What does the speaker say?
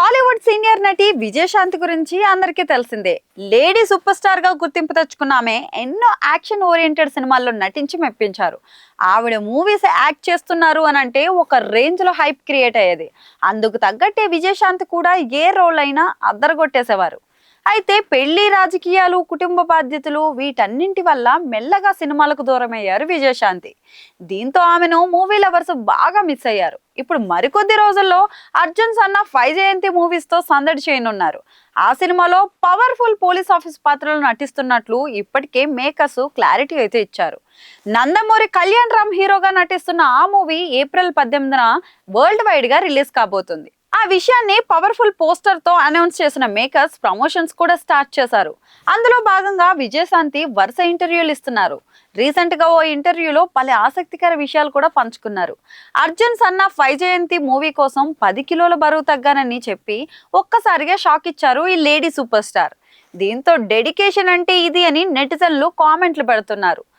Tollywood senior నటి విజయశాంతి గురించి అందరికీ తెలిసిందే. లేడీ సూపర్ స్టార్గా గుర్తింపు తెచ్చుకున్న ఆమె ఎన్నో యాక్షన్ ఓరియంటెడ్ సినిమాల్లో నటించి మెప్పించారు. ఆవిడ మూవీస్ యాక్ట్ చేస్తున్నారు అని అంటే ఒక రేంజ్లో హైప్ క్రియేట్ అయ్యేది. అందుకు తగ్గట్టే విజయశాంతి కూడా ఏ రోల్ అయినా అద్దరగొట్టేసేవారు. అయితే పెళ్ళి రాజకీయాలు కుటుంబ బాధ్యతలు వీటన్నింటి వల్ల మెల్లగా సినిమాలకు దూరమయ్యారు విజయశాంతి. దీంతో ఆమెను మూవీ లవర్స్ బాగా మిస్ అయ్యారు. ఇప్పుడు మరికొద్ది రోజుల్లో అర్జున్ సన్న ఫైవ్ జయంతి మూవీస్తో సందడి చేయనున్నారు. ఆ సినిమాలో పవర్ఫుల్ పోలీస్ ఆఫీస్ పాత్రలు నటిస్తున్నట్లు ఇప్పటికే మేకర్స్ క్లారిటీ అయితే ఇచ్చారు. నందమూరి కళ్యాణ్ రామ్ హీరోగా నటిస్తున్న ఆ మూవీ ఏప్రిల్ పద్దెనిమిదిన వరల్డ్ వైడ్గా రిలీజ్ కాబోతుంది. ఆ విషయాన్ని పవర్ఫుల్ పోస్టర్తో అనౌన్స్ చేసిన మేకర్స్ ప్రమోషన్స్ కూడా స్టార్ట్ చేశారు. అందులో భాగంగా విజయశాంతి వరుస ఇంటర్వ్యూలు ఇస్తున్నారు. రీసెంట్గా ఓ ఇంటర్వ్యూలో పలు ఆసక్తికర విషయాలు కూడా పంచుకున్నారు. అర్జున్ సన్న ఫైవ్ జయంతి మూవీ కోసం పది కిలోల బరువు తగ్గానని చెప్పి ఒక్కసారిగా షాక్ ఇచ్చారు ఈ లేడీ సూపర్ స్టార్. దీంతో డెడికేషన్ అంటే ఇది అని నెటిజన్లు కామెంట్లు పెడుతున్నారు.